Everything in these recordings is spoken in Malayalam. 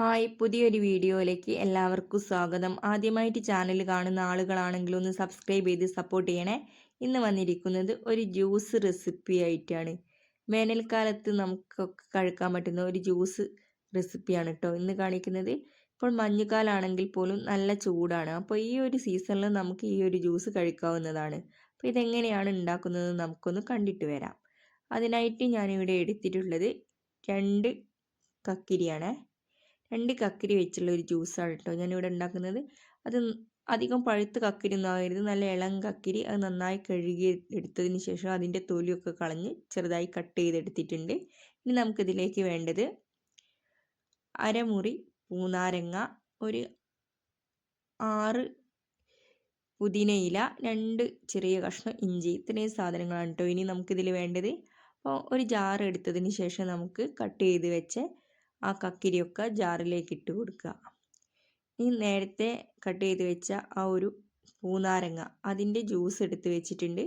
ഹായ് പുതിയൊരു വീഡിയോയിലേക്ക് എല്ലാവർക്കും സ്വാഗതം. ആദ്യമായിട്ട് ചാനൽ കാണുന്ന ആളുകളാണെങ്കിൽ ഒന്ന് സബ്സ്ക്രൈബ് ചെയ്ത് സപ്പോർട്ട് ചെയ്യണേ. ഇന്ന് വന്നിരിക്കുന്നത് ഒരു ജ്യൂസ് റെസിപ്പി ആയിട്ടാണ്. വേനൽക്കാലത്ത് നമുക്കൊക്കെ കഴിക്കാൻ പറ്റുന്ന ഒരു ജ്യൂസ് റെസിപ്പിയാണ് കേട്ടോ ഇന്ന് കാണിക്കുന്നത് ഇപ്പോൾ മഞ്ഞുകാലാണെങ്കിൽ പോലും നല്ല ചൂടാണ്. അപ്പോൾ ഈ ഒരു സീസണിൽ നമുക്ക് ഈ ഒരു ജ്യൂസ് കഴിക്കാവുന്നതാണ്. അപ്പോൾ ഇതെങ്ങനെയാണ് ഉണ്ടാക്കുന്നത് നമുക്കൊന്ന് കണ്ടിട്ട് വരാം. അതിനായിട്ട് ഞാനിവിടെ എടുത്തിട്ടുള്ളത് രണ്ട് കക്കിരിയാണ്. രണ്ട് കക്കിരി വെച്ചുള്ള ഒരു ജ്യൂസാണ് കേട്ടോ ഞാനിവിടെ ഉണ്ടാക്കുന്നത്. അത് അധികം പഴുത്ത കക്കിരി ഒന്നും ആകരുത് നല്ല ഇളം കക്കിരി അത് നന്നായി കഴുകി എടുത്തതിന് ശേഷം അതിന്റെ തൊലിയൊക്കെ കളഞ്ഞ് ചെറുതായി കട്ട് ചെയ്തെടുത്തിട്ടുണ്ട്. ഇനി നമുക്കിതിലേക്ക് വേണ്ടത് അരമുറി പൂനാരങ്ങ ഒരു ആറ് പുതിനയില രണ്ട് ചെറിയ കഷ്ണം ഇഞ്ചി ഇത്രയും സാധനങ്ങളാണ് കേട്ടോ ഇനി നമുക്കിതിൽ വേണ്ടത്. അപ്പോൾ ഒരു ജാർ എടുത്തതിന് ശേഷം നമുക്ക് കട്ട് ചെയ്ത് വെച്ച് ആ കക്കിരിയൊക്കെ ജാറിലേക്ക് ഇട്ട് കൊടുക്കുക. ഈ നേരത്തെ കട്ട് ചെയ്ത് വെച്ച ആ ഒരു പൂനാരങ്ങ അതിന്റെ ജ്യൂസ് എടുത്ത് വെച്ചിട്ടുണ്ട്.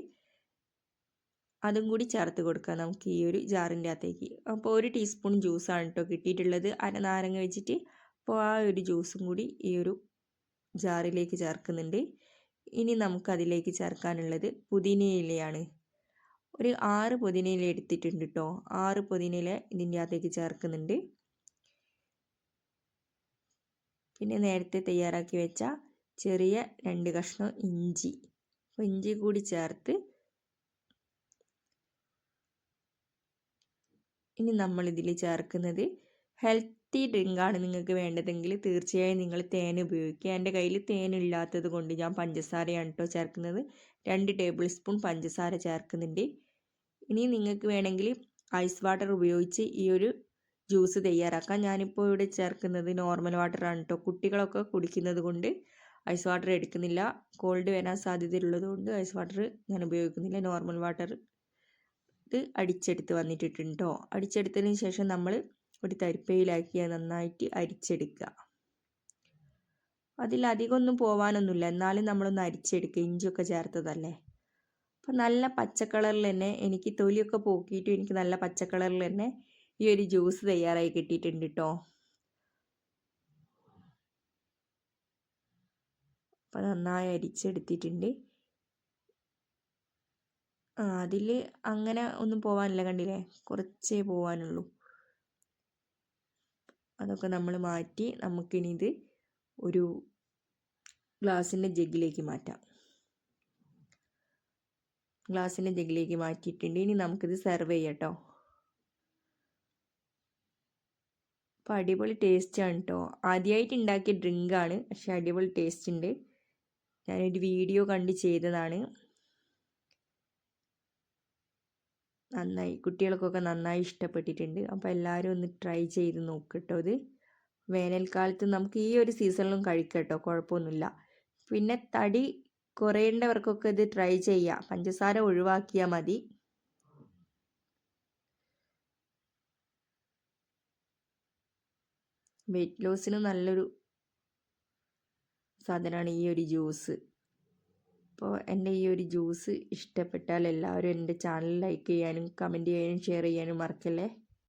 അതും കൂടി ചേർത്ത് കൊടുക്കുക നമുക്ക് ഈ ഒരു ജാറിന്റെ അകത്തേക്ക്. അപ്പോൾ ഒരു ടീസ്പൂൺ ജ്യൂസാണ് കേട്ടോ കിട്ടിയിട്ടുള്ളത്. അര നാരങ്ങ വെച്ചിട്ട് അപ്പോൾ ആ ഒരു ജ്യൂസും കൂടി ഈ ഒരു ജാറിലേക്ക് ചേർക്കുന്നുണ്ട്. ഇനി നമുക്ക് അതിലേക്ക് ചേർക്കാനുള്ളത് പുതിനയിലയാണ് ഒരു ആറ് പുതിനയില എടുത്തിട്ടുണ്ട് കേട്ടോ. ആറ് പുതിനയില ഇതിന്റെ അകത്തേക്ക് ചേർക്കുന്നുണ്ട്. പിന്നെ നേരത്തെ തയ്യാറാക്കി വെച്ച ചെറിയ രണ്ട് കഷ്ണം ഇഞ്ചി. അപ്പോൾ ഇഞ്ചി കൂടി ചേർത്ത് ഇനി നമ്മൾ ഇതിൽ ചേർക്കുന്നത് ഹെൽത്തി ഡ്രിങ്കാണ് നിങ്ങൾക്ക് വേണ്ടതെങ്കിൽ തീർച്ചയായും നിങ്ങൾ തേൻ ഉപയോഗിക്കുക. എന്റെ കയ്യിൽ തേൻ ഇല്ലാത്തത് കൊണ്ട് ഞാൻ പഞ്ചസാരയാണ് കേട്ടോ ചേർക്കുന്നത്. രണ്ട് ടേബിൾ സ്പൂൺ പഞ്ചസാര ചേർക്കുന്നുണ്ട്. ഇനി നിങ്ങൾക്ക് വേണമെങ്കിൽ ഐസ് വാട്ടർ ഉപയോഗിച്ച് ഈ ഒരു ജ്യൂസ് തയ്യാറാക്കാം. ഞാനിപ്പോൾ ഇവിടെ ചേർക്കുന്നത് നോർമൽ വാട്ടറാണ് കേട്ടോ കുട്ടികളൊക്കെ കുടിക്കുന്നത് കൊണ്ട് ഐസ് വാട്ടർ എടുക്കുന്നില്ല. കോൾഡ് വരാൻ സാധ്യതയുള്ളത് കൊണ്ട് ഐസ് വാട്ടർ ഞാൻ ഉപയോഗിക്കുന്നില്ല. നോർമൽ വാട്ടർ ഇത് അടിച്ചെടുത്ത് വന്നിട്ടുണ്ട് കേട്ടോ അടിച്ചെടുത്തതിന് ശേഷം നമ്മൾ ഒരു തരിപ്പയിലാക്കി നന്നായിട്ട് അരിച്ചെടുക്കുക. അതിൽ അധികമൊന്നും പോവാനൊന്നുമില്ല. എന്നാലും നമ്മളൊന്ന് അരിച്ചെടുക്കുക. ഇഞ്ചിയൊക്കെ ചേർത്തതല്ലേ? അപ്പം നല്ല പച്ച കളറിൽ തന്നെ എനിക്ക് തൊലിയൊക്കെ പോക്കിയിട്ട് എനിക്ക് നല്ല പച്ച കളറിൽ തന്നെ ഈ ഒരു ജ്യൂസ് തയ്യാറായി കിട്ടിയിട്ടുണ്ട് കേട്ടോ അപ്പം നന്നായി അരിച്ചെടുത്തിട്ടുണ്ട്. ആ അതിൽ അങ്ങനെ ഒന്നും പോകാനില്ല കണ്ടില്ലേ? കുറച്ചേ പോകാനുള്ളൂ അതൊക്കെ നമ്മൾ മാറ്റി നമുക്കിനി ഇത് ഒരു ഗ്ലാസിന്റെ ജഗ്ഗിലേക്ക് മാറ്റാം. ഗ്ലാസിന്റെ ജഗ്ഗിലേക്ക് മാറ്റിയിട്ടുണ്ട്. ഇനി നമുക്കിത് സെർവ് ചെയ്യാം കേട്ടോ അപ്പോൾ അടിപൊളി ടേസ്റ്റാണ് കേട്ടോ ആദ്യമായിട്ട് ഉണ്ടാക്കിയ ഡ്രിങ്കാണ് പക്ഷെ അടിപൊളി ടേസ്റ്റ് ഉണ്ട് ഞാനൊരു വീഡിയോ കണ്ട് ചെയ്തതാണ്. നന്നായി. കുട്ടികൾക്കൊക്കെ നന്നായി ഇഷ്ടപ്പെട്ടിട്ടുണ്ട്. അപ്പോൾ എല്ലാവരും ഒന്ന് ട്രൈ ചെയ്ത് നോക്കട്ടോ ഇത്. വേനൽക്കാലത്ത് നമുക്ക് ഈ ഒരു സീസണിലും കഴിക്കാം കേട്ടോ കുഴപ്പമൊന്നുമില്ല പിന്നെ തടി കുറയേണ്ടവർക്കൊക്കെ ഇത് ട്രൈ ചെയ്യാം. പഞ്ചസാര ഒഴിവാക്കിയാൽ മതി. വെയിറ്റ് ലോസിന് നല്ലൊരു സാധനമാണ് ഈ ഒരു ജ്യൂസ് അപ്പോൾ എന്റെ ഈ ഒരു ജ്യൂസ് ഇഷ്ടപ്പെട്ടാൽ എല്ലാവരും എന്റെ ചാനൽ ലൈക്ക് ചെയ്യാനും കമന്റ് ചെയ്യാനും ഷെയർ ചെയ്യാനും മറക്കല്ലേ?